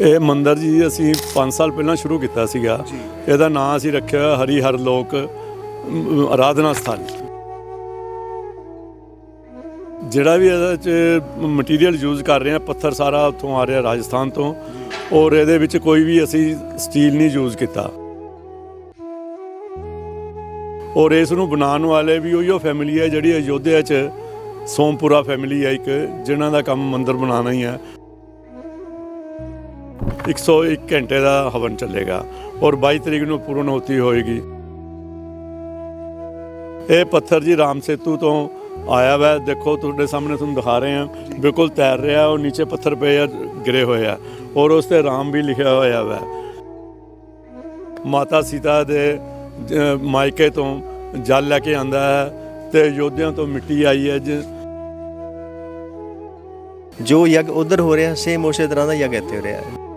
ਇਹ ਮੰਦਿਰ ਜੀ ਅਸੀਂ 5 ਸਾਲ ਪਹਿਲਾਂ ਸ਼ੁਰੂ ਕੀਤਾ ਸੀਗਾ। ਇਹਦਾ ਨਾਮ ਅਸੀਂ ਰੱਖਿਆ ਹਰੀ ਹਰ ਲੋਕ ਆਰਾਧਨਾ ਸਥਾਨ। ਜਿਹੜਾ ਵੀ ਇਹਦੇ ਚ ਮਟੀਰੀਅਲ ਯੂਜ਼ ਕਰ ਰਹੇ ਆ ਪੱਥਰ ਸਾਰਾ ਉੱਥੋਂ ਆ ਰਿਹਾ ਰਾਜਸਥਾਨ ਤੋਂ। ਔਰ ਇਹਦੇ ਵਿੱਚ ਕੋਈ ਵੀ ਅਸੀਂ ਸਟੀਲ ਨਹੀਂ ਯੂਜ਼ ਕੀਤਾ। ਔਰ ਇਸ ਨੂੰ ਬਣਾਉਣ ਵਾਲੇ ਵੀ ਉਹੀਓ ਫੈਮਿਲੀ ਹੈ ਜਿਹੜੀ ਅਯੋਧਿਆ 'ਚ ਸੋਮਪੁਰਾ ਫੈਮਿਲੀ ਹੈ ਇੱਕ ਜਿਨ੍ਹਾਂ ਦਾ ਕੰਮ ਮੰਦਿਰ ਬਣਾਉਣਾ ਹੀ ਹੈ 101 ਘੰਟੇ ਦਾ ਹਵਨ ਚੱਲੇਗਾ ਔਰ 22 ਤਰੀਕ ਨੂੰ ਪੂਰਨਹੋਤੀ ਹੋਏਗੀ। ਇਹ ਪੱਥਰ ਜੀ ਰਾਮ ਸੇਤੂ ਤੋਂ ਆਇਆ ਵਾ। ਦੇਖੋ, ਤੁਹਾਡੇ ਸਾਹਮਣੇ ਤੁਹਾਨੂੰ ਦਿਖਾ ਰਹੇ ਹਾਂ। ਬਿਲਕੁਲ ਤੈਰ ਰਿਹਾ, ਉਹ ਨੀਚੇ ਪੱਥਰ ਪਏ ਆ, ਗਿਰੇ ਹੋਏ ਆ ਔਰ ਉਸ ਤੇ ਰਾਮ ਵੀ ਲਿਖਿਆ ਹੋਇਆ ਵਾ। ਮਾਤਾ ਸੀਤਾ ਦੇ ਮਾਇਕੇ ਤੋਂ ਜਲ ਲੈ ਕੇ ਆਂਦਾ ਹੈ ਤੇ ਯੋਧਿਆਂ ਤੋਂ ਮਿੱਟੀ ਆਈ ਹੈ ਜਿ- ਜੋ ਯੱਗ ਉਧਰ ਹੋ ਰਿਹਾ ਸੇਮ ਉਸੇ ਤਰ੍ਹਾਂ ਦਾ ਯੱਗ ਇੱਥੇ ਹੋ ਰਿਹਾ ਹੈ।